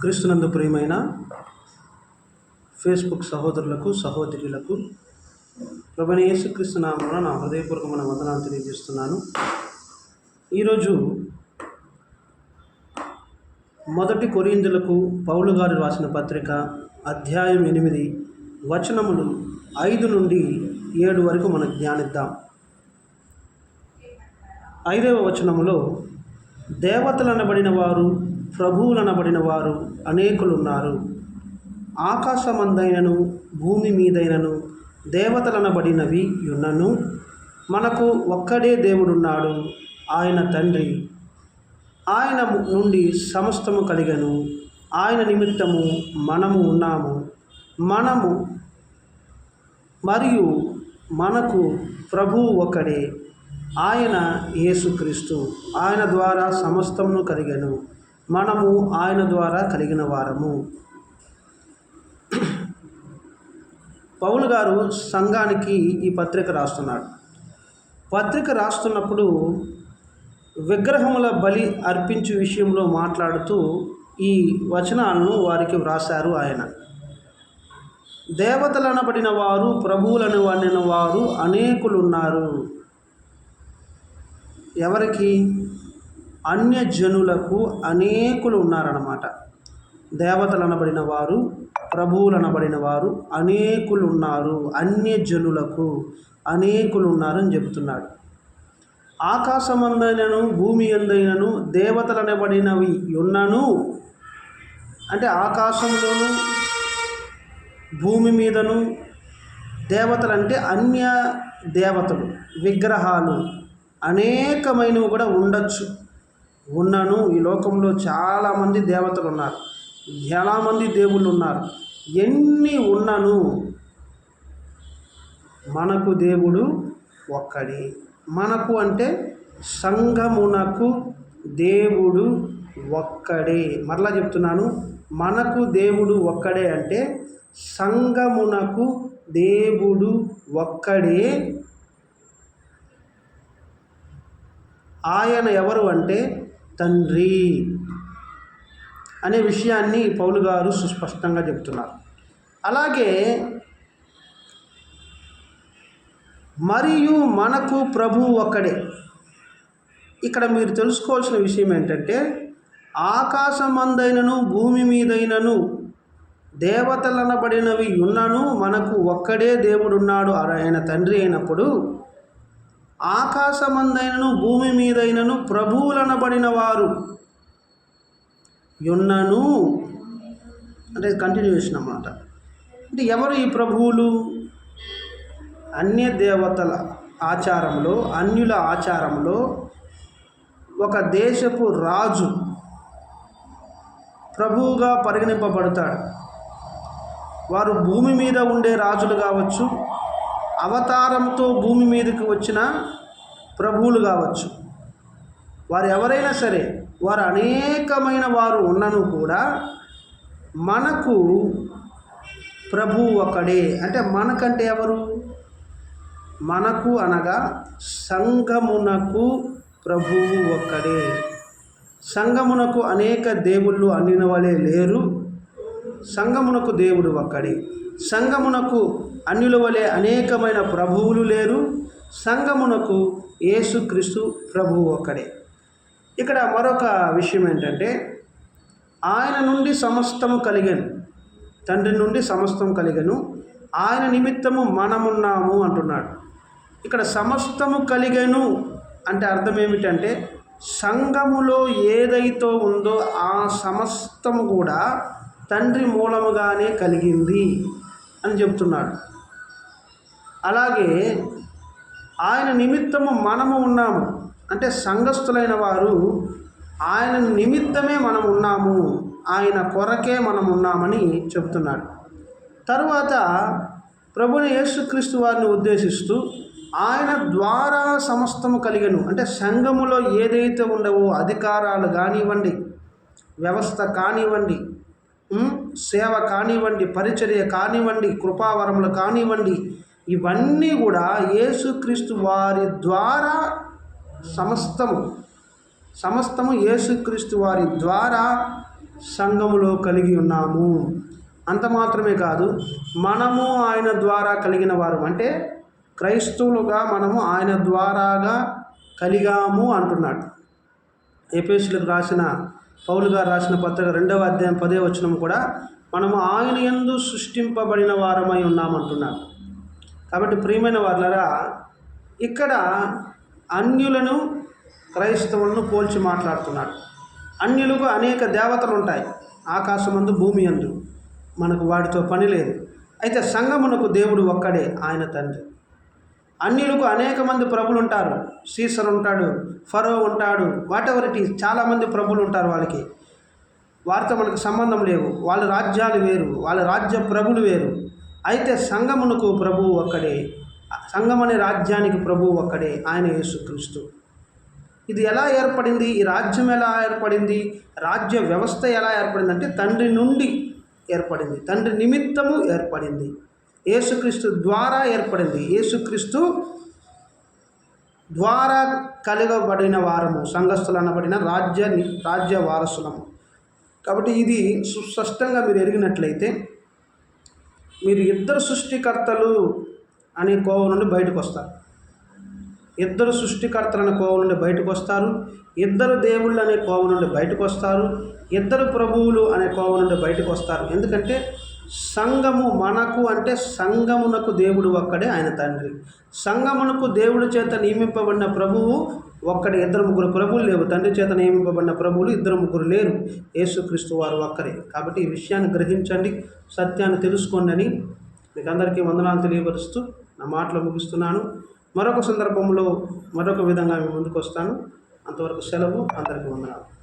క్రీస్తునందు ప్రియమైన ఫేస్బుక్ సహోదరులకు సహోదరులకు ప్రభుని యేసుక్రీస్తు నామమున నా హృదయపూర్వకమైన వందనాలు తెలియజేస్తున్నాను. ఈరోజు మొదటి కొరిందులకు పౌలు గారు రాసిన పత్రిక అధ్యాయం ఎనిమిది వచనములు ఐదు నుండి ఏడు వరకు మనం ధ్యానిద్దాం. ఐదవ వచనములో దేవతలనబడిన వారు ప్రభువులనబడిన వారు అనేకులున్నారు. ఆకాశమందైనను భూమి మీదైనను దేవతలనబడినవి యున్నను. మనకు ఒక్కడే దేవుడున్నాడు ఆయన తండ్రి. ఆయన నుండి సమస్తము కలిగను. ఆయన నిమిత్తము మనము ఉన్నాము. మనము మరియు మనకు ప్రభువు ఒకడే ఆయన యేసుక్రీస్తు. ఆయన ద్వారా సమస్తమును కలిగను. మనము ఆయన ద్వారా కలిగిన వారము. పౌలు గారు సంఘానికి ఈ పత్రిక రాస్తున్నాడు. పత్రిక రాస్తున్నప్పుడు విగ్రహముల బలి అర్పించు విషయంలో మాట్లాడుతూ ఈ వచనాలను వారికి వ్రాశారు ఆయన. దేవతలనబడిన వారు ప్రభువులను వడిన వారు అనేకులున్నారు. ఎవరికి? అన్యజనులకు అనేకులు ఉన్నారన్నమాట. దేవతలు అనబడిన వారు ప్రభువులు అనబడిన వారు అనేకులు ఉన్నారు అన్యజనులకు అనేకులు ఉన్నారని చెబుతున్నాడు. ఆకాశమందైనను భూమి ఎందైనను దేవతలు అనబడినవి ఉన్నను. అంటే ఆకాశంలోను భూమి మీదను దేవతలు అంటే అన్య దేవతలు విగ్రహాలు అనేకమైనవి కూడా ఉండొచ్చు. ఉన్నాను. ఈ లోకంలో చాలామంది దేవతలు ఉన్నారు చాలామంది దేవుళ్ళు ఉన్నారు ఎన్ని ఉన్నను? మనకు దేవుడు ఒక్కడే. మనకు అంటే సంఘమునకు దేవుడు ఒక్కడే. మరలా చెప్తున్నాను. మనకు దేవుడు ఒక్కడే అంటే సంఘమునకు దేవుడు ఒక్కడే. ఆయన ఎవరు అంటే తండ్రి అనే విషయాన్ని పౌలు గారు సుస్పష్టంగా చెబుతున్నారు. అలాగే మరియు మనకు ప్రభు ఒక్కడే. ఇక్కడ మీరు తెలుసుకోవాల్సిన విషయం ఏంటంటే ఆకాశమందైనను భూమి మీదైనను దేవతలనబడినవి ఉన్నను మనకు ఒక్కడే దేవుడున్నాడు ఆయన తండ్రి అయినప్పుడు ఆకాశమందైనను భూమి మీదైనను ప్రభువులనబడిన వారు యున్నను అంటే కంటిన్యూషన్ అన్నమాట అంటే ఎవరు ఈ ప్రభువులు? అన్య దేవతల ఆచారంలో అన్యుల ఆచారంలో ఒక దేశపు రాజు ప్రభువుగా పరిగణింపబడతాడు. వారు భూమి మీద ఉండే రాజులు కావచ్చు అవతారంతో భూమి మీదకి వచ్చిన ప్రభువులు కావచ్చు. వారు ఎవరైనా సరే వారు అనేకమైన వారు ఉన్నను కూడా మనకు ప్రభు ఒకడే అంటే మనకంటే ఎవరు? మనకు అనగా సంఘమునకు ప్రభువు ఒక్కడే. సంఘమునకు అనేక దేవుళ్ళు అన్నిన వాళ్ళే లేరు. సంఘమునకు దేవుడు ఒక్కడే. సంగమునకు అన్యుల వలె అనేకమైన ప్రభువులు లేరు. సంఘమునకు యేసుక్రీస్తు ప్రభువు ఒక్కడే. ఇక్కడ మరొక విషయం ఏంటంటే ఆయన నుండి సమస్తము కలిగను. తండ్రి నుండి సమస్తం కలిగను. ఆయన నిమిత్తము మనమున్నాము అంటున్నాడు. ఇక్కడ సమస్తము కలిగను అంటే అర్థం ఏమిటంటే సంఘములో ఏదైతే ఉందో ఆ సమస్తము కూడా తండ్రి మూలముగానే కలిగింది. అని చెప్తున్నాడు. అలాగే ఆయన నిమిత్తము మనము ఉన్నాము. అంటే సంఘస్థులైన వారు ఆయన నిమిత్తమే మనం ఉన్నాము ఆయన కొరకే మనం ఉన్నామని చెప్తున్నాడు. తరువాత ప్రభుని యేసుక్రీస్తు వారిని ఉద్దేశిస్తూ ఆయన ద్వారా సమస్తము కలిగను. అంటే సంఘములో ఏదైతే ఉండవో అధికారాలు కానివ్వండి వ్యవస్థ కానివ్వండి సేవ కానివ్వండి పరిచర్య కానివ్వండి కృపావరములు కానివ్వండి ఇవన్నీ కూడా యేసుక్రీస్తు వారి ద్వారా సమస్తము సమస్తము యేసుక్రీస్తు వారి ద్వారా సంఘములో కలిగి ఉన్నాము. అంత మాత్రమే కాదు మనము ఆయన ద్వారా కలిగిన వారు. అంటే క్రైస్తవులుగా మనము ఆయన ద్వారాగా కలిగాము అంటున్నాడు. ఎపిఎస్లకు రాసిన పౌలు గారు రాసిన పత్రిక రెండవ అధ్యాయం పదే వచనం కూడా మనము ఆయన యందు సృష్టింపబడిన వారమై ఉన్నామంటున్నాడు కాబట్టి ప్రియమైన వారులరా ఇక్కడ అన్యులను క్రైస్తవులను పోల్చి మాట్లాడుతున్నాడు అన్యులకు అనేక దేవతలు ఉంటాయి ఆకాశమందు భూమి అందు మనకు వాటితో పని లేదు. అయితే సంగమునకు దేవుడు ఒక్కడే ఆయన తండ్రి. అన్యులకు అనేక మంది ప్రభులు ఉంటారు సీసర్ ఉంటాడు ఫరో ఉంటాడు వాట్ ఎవర్ ఇట్ ఈస్ చాలామంది ప్రభులు ఉంటారు వాళ్ళకి. వారితో మనకు సంబంధం లేవు. వాళ్ళ రాజ్యాలు వేరు వాళ్ళ రాజ్య ప్రభులు వేరు. అయితే సంగమునకు ప్రభువు ఒక్కడే. సంఘం అనే రాజ్యానికి ప్రభువు ఒక్కడే ఆయన యేసుక్రీస్తు. ఇది ఎలా ఏర్పడింది? ఈ రాజ్యం ఎలా ఏర్పడింది? రాజ్య వ్యవస్థ ఎలా ఏర్పడింది అంటే తండ్రి నుండి ఏర్పడింది. తండ్రి నిమిత్తము ఏర్పడింది. యేసుక్రీస్తు ద్వారా ఏర్పడింది. యేసుక్రీస్తు ద్వారా కలగబడిన వారము సంఘస్థులు అనబడిన రాజ్య రాజ్య వారసులము. కాబట్టి ఇది సుస్పష్టంగా మీరు ఎరిగినట్లయితే మీరు ఇద్దరు సృష్టికర్తలు అనే కోవ నుండి బయటకు వస్తారు ఇద్దరు సృష్టికర్తలు అనే కోవ నుండి బయటకు వస్తారు ఇద్దరు దేవుళ్ళు అనే కోవ నుండి బయటకు వస్తారు ఇద్దరు ప్రభువులు అనే కోవ నుండి బయటకు వస్తారు ఎందుకంటే సంఘము మనకు అంటే సంఘమునకు దేవుడు ఒక్కడే ఆయన తండ్రి. సంఘమునకు దేవుడి చేత నియమింపబడిన ప్రభువు ఒక్కడే ఇద్దరు ముగ్గురు ప్రభువులు లేవు. తండ్రి చేత నియమింపబడిన ప్రభువులు ఇద్దరు ముగ్గురు లేరు. యేసుక్రీస్తు వారు ఒక్కరే. కాబట్టి ఈ విషయాన్ని గ్రహించండి సత్యాన్ని తెలుసుకోండి అని మీకు అందరికీ వందనాలు తెలియపరుస్తూ నా మాటలు ముగిస్తున్నాను. మరొక సందర్భంలో మరొక విధంగా మేము ముందుకు వస్తాను. అంతవరకు సెలవు అందరికీ వందనాలు.